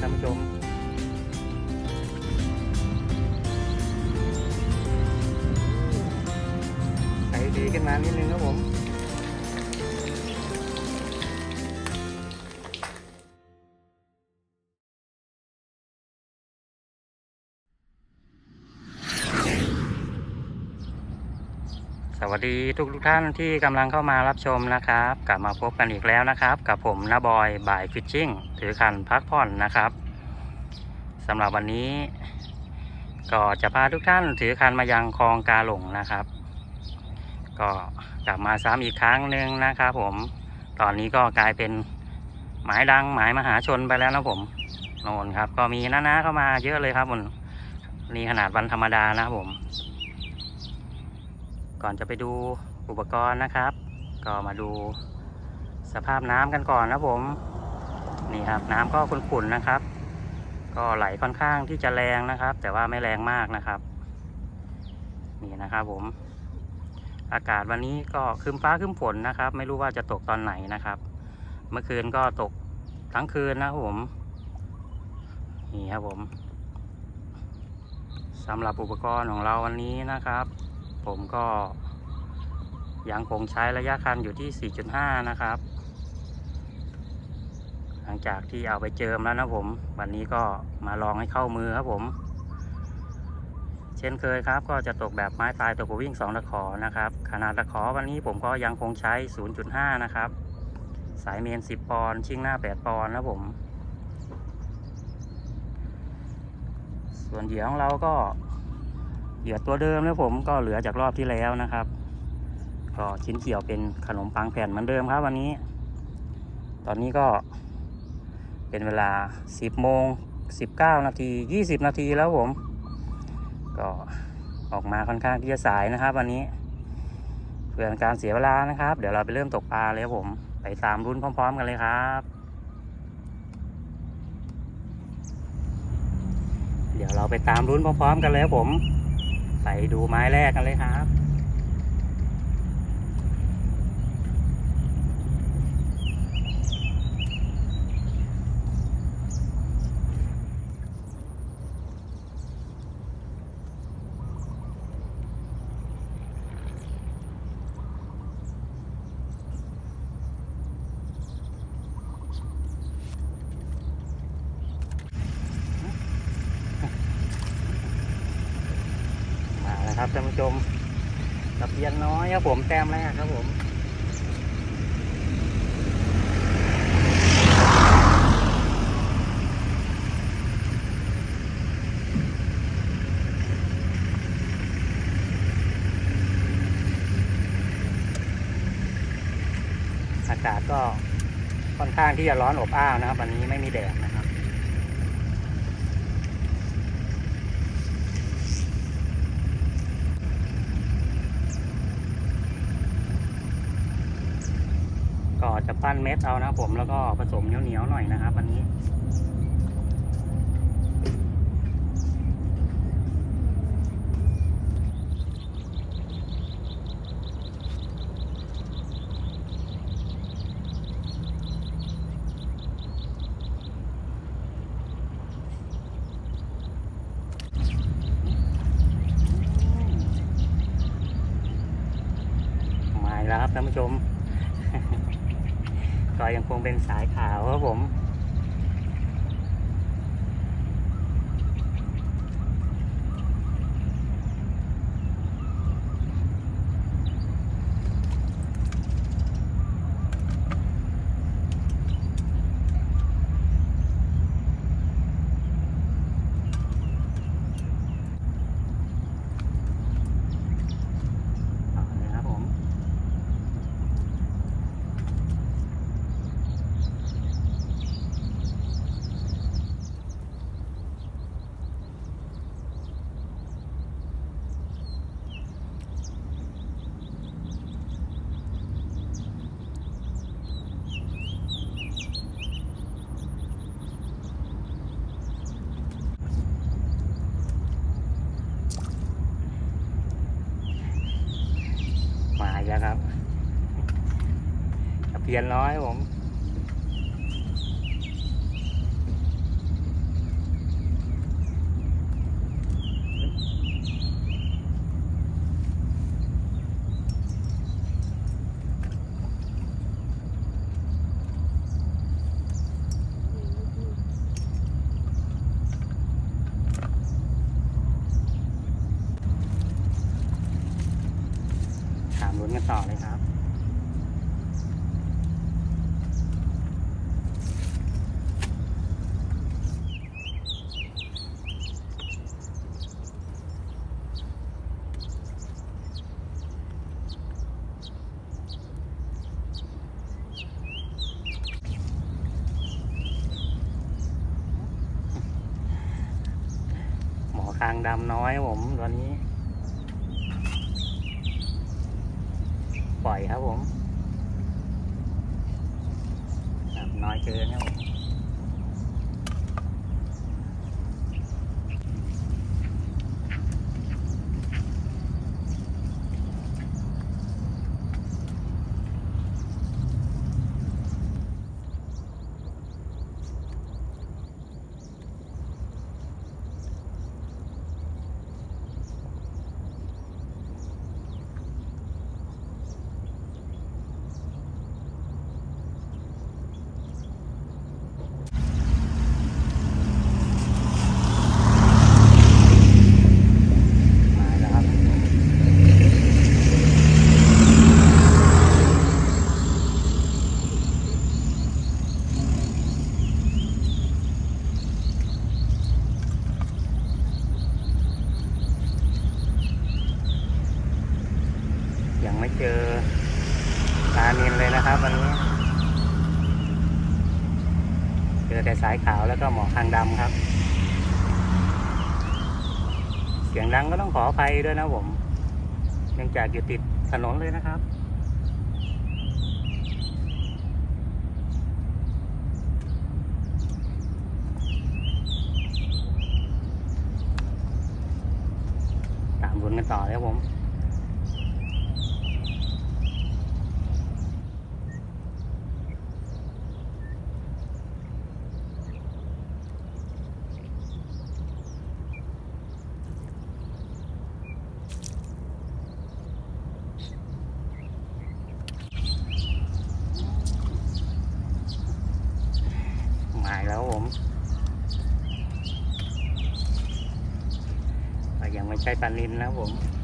ท่านผู้ชม สวัสดีทุกทุกท่านที่กำลังเข้ามารับชมนะครับ กลับมาพบกันอีกแล้วนะครับ กับผมนาบอยบ่ายฟิชชิ่งถือคันพักผ่อนนะครับสำหรับวันนี้ ก็จะพาทุกท่านถือคันมายังคลองกาหลงนะครับ ก็กลับมาซ้ำอีกครั้งหนึ่งนะครับผมตอนนี้ก็กลายเป็นหมายดังหมายมหาชนไปแล้วนะผมโน่นครับ ก็มีน้าๆเข้ามาเยอะเลยครับผมนี่ขนาดวันธรรมดานะครับผม ก่อนจะไปดูอุปกรณ์นะครับ ก็มาดูสภาพน้ำกันก่อนนะผม นี่ครับน้ำก็ขุ่นๆนะครับ ก็ไหลค่อนข้างที่จะแรงนะครับ แต่ว่าไม่แรงมากนะครับ นี่นะครับผม อากาศวันนี้ก็ครึ้มฟ้าครึ้มฝนนะครับ ไม่รู้ว่าจะตกตอนไหนนะครับ เมื่อคืนก็ตกทั้งคืนนะผมนี่ครับผมสำหรับอุปกรณ์ของเราวันนี้นะครับ ผมก็ ยังคงใช้ระยะคันอยู่ที่ 4.5 นะครับ หลังจากที่เอาไปเจิมแล้วนะผม วันนี้ก็มาลองให้เข้ามือครับผม เช่นเคยครับ ก็จะตกแบบไม้ตายตัวกวิ่ง 2 ตะขอนะครับ ขนาดตะขอวันนี้ผมก็ยังคงใช้ 0.5 นะครับ สายเมน 10 ปอนด์ชิ่งหน้า 8 ปอนด์นะผมส่วนเหยื่อของเราก็ เหยื่อตัวเดิมนะผมก็เหลือจากรอบที่แล้วนะครับ ก็ชิ้นเกี่ยวเป็นขนมปังแผ่นเหมือนเดิมครับวันนี้ ตอนนี้ก็เป็นเวลา 10โมง19 นาที 20 นาทีแล้วผม ก็ออกมาค่อนข้างที่จะสายนะครับ วันนี้ เพื่อนการเสียเวลานะครับ เดี๋ยวเราไปเริ่มตกปลาเลยครับผม ไปตามรุ่นพร้อม ๆ กันเลยครับเดี๋ยวเราไปตามรุ่นพร้อมๆกันเลยครับผม ไปดูไม้แรกกันเลยครับ ครับท่านผู้ชมตะเพียนน้อยครับผมแต้มแรกครับผมอากาศก็ค่อนข้างที่จะร้อนอบอ้าวนะครับ วันนี้ไม่มีแดดนะครับ ก็ จะปั้นเม็ดเอานะผมแล้วก็ผสมเหนียวๆหน่อยนะครับวันนี้มาแล้วครับท่านผู้ชม ยังคงเป็นสายขาวครับผม แล้วครับเพียนน้อยผม ลุ้นกันต่อเลยครับ หมอคางดำน้อยผมตัวนี้ ปล่อยครับผมครับน้อยเกินครับผมมาแล้วครับ ยังไม่เจอปลาเนียนเลยนะครับวันนี้ เจอแต่สาย ขาวแล้วก็หมอกคางดำครับ เสียงดังก็ต้องขออภัยด้วยนะผมเนื่องจากอยู่ติดถนนเลยนะครับตามรุนกันต่อเลยครับผม มาอีกแล้วผม แต่ยังไม่ใช่ปลานินนะครับผม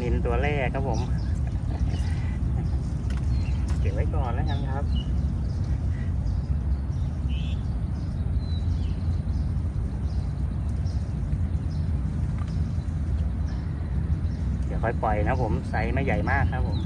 นินตัวแรกครับผมเก็บไว้ก่อนแล้วกันครับเดี๋ยวค่อยปล่อยนะผมไซส์ไม่ใหญ่มากครับผม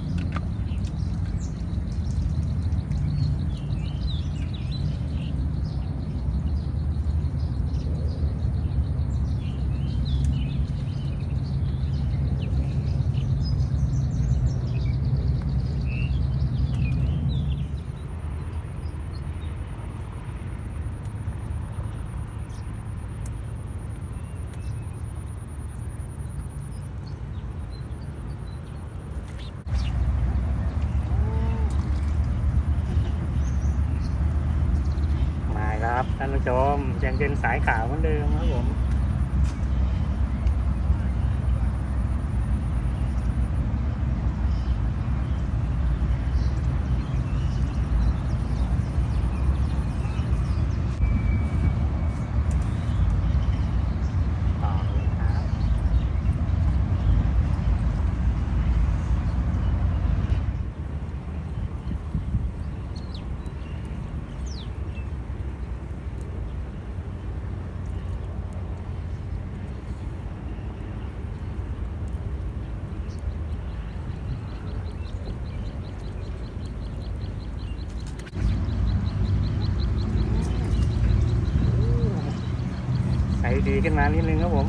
ท่านผู้ชมยังเป็นสายขาวเหมือนเดิมครับผม ต่อเลยครับ ม ดีขึ้นมานิดนึงครับผม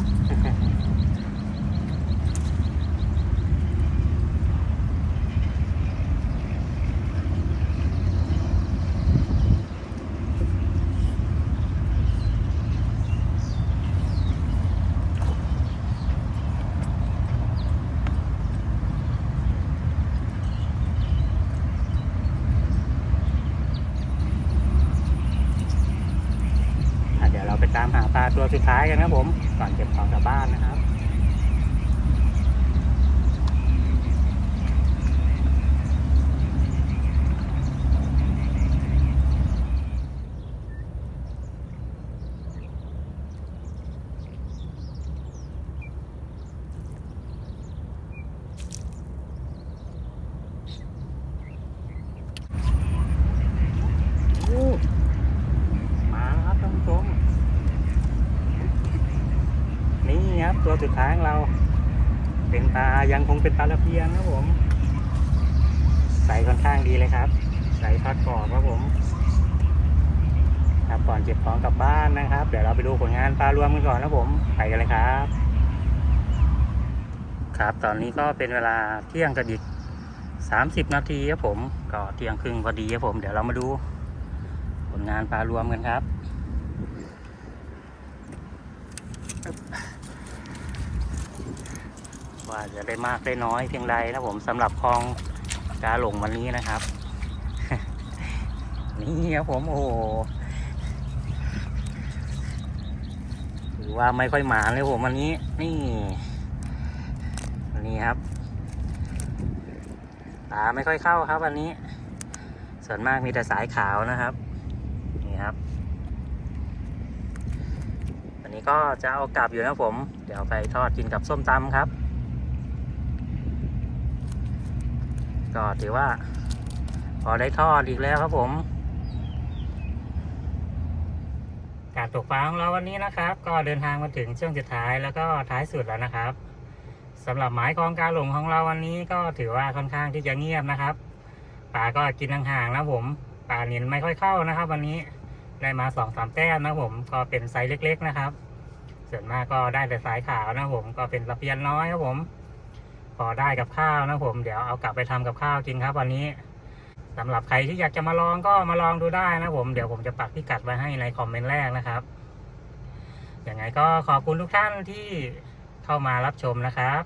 อะเดี๋ยวเราไป ตามหาปลาตัวสุดท้ายกันครับผม ก่อนเก็บของกลับบ้านนะครับ โอ้มาแล้วครับท่านผู้ชม นี่ครับ ตัวสุดท้ายของเรา เป็นปลายังคงเป็นปลาละเพียงครับผม ใส่ค่อนข้างดีเลยครับ ใส่ทอดกรอบครับผมครับก่อนเก็บของกลับบ้านนะครับ เดี๋ยวเราไปดูผลงานปลารวมกันก่อนครับผมไปกันเลยครับ ครับตอนนี้ก็เป็นเวลาเที่ยงกระดิก30 นาทีครับผม ก็เที่ยงครึ่งพอดีครับผม เดี๋ยวเรามาดู ผลงานปลารวมกันครับ ว่าจะได้มากได้น้อยเพียงใดนะผมสำหรับคลองกาหลงวันนี้นะครับ นี่ครับผมโอ้โหถือว่าไม่ค่อยหมานเลยผมวันนี้ นี่นี่ครับปลาไม่ค่อยเข้าครับวันนี้ ส่วนมากมีแต่สายขาวนะครับ นี่ครับวันนี้ก็จะเอากลับอยู่นะผม เดี๋ยวไปทอดกินกับส้มตำครับ ก็ถือว่า พอได้ทอดอีกแล้วครับผม การตกปลาของเราวันนี้นะครับ ก็เดินทางมาถึงช่วงสุดท้ายแล้วก็ท้ายสุดแล้วนะครับสำหรับหมายของการหลงของเราวันนี้ก็ถือว่าค่อนข้างที่จะเงียบนะครับปลาก็กินห่างๆนะผมปลานินไม่ค่อยเข้านะครับ วันนี้ได้มาสองสามแต้มนะผมก็เป็นไซส์เล็ก ๆ นะครับ ส่วนมากก็ได้แต่สายขาวนะผมก็เป็นตะเพียนน้อยครับผม พอได้กับข้าวนะผม เดี๋ยวเอากลับไปทำกับข้าวกินครับ วันนี้สำหรับใครที่อยากจะมาลองก็มาลองดูได้นะผม เดี๋ยวผมจะปักพิกัดไว้ให้ในคอมเมนต์แรกนะครับยังไงก็ขอบคุณทุกท่านที่เข้ามารับชมนะครับ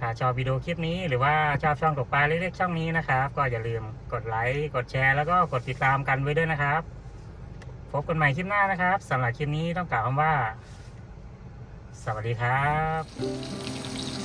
ถ้าชอบวิดีโอคลิปนี้หรือว่าชอบช่องตกปลาเล็กๆช่องนี้นะครับ ก็อย่าลืมกดไลค์กดแชร์แล้วก็กดติดตามกันไว้ด้วยนะครับ พบกันใหม่คลิปหน้านะครับสำหรับคลิปนี้ต้องกล่าวคำว่า สวัสดีครับ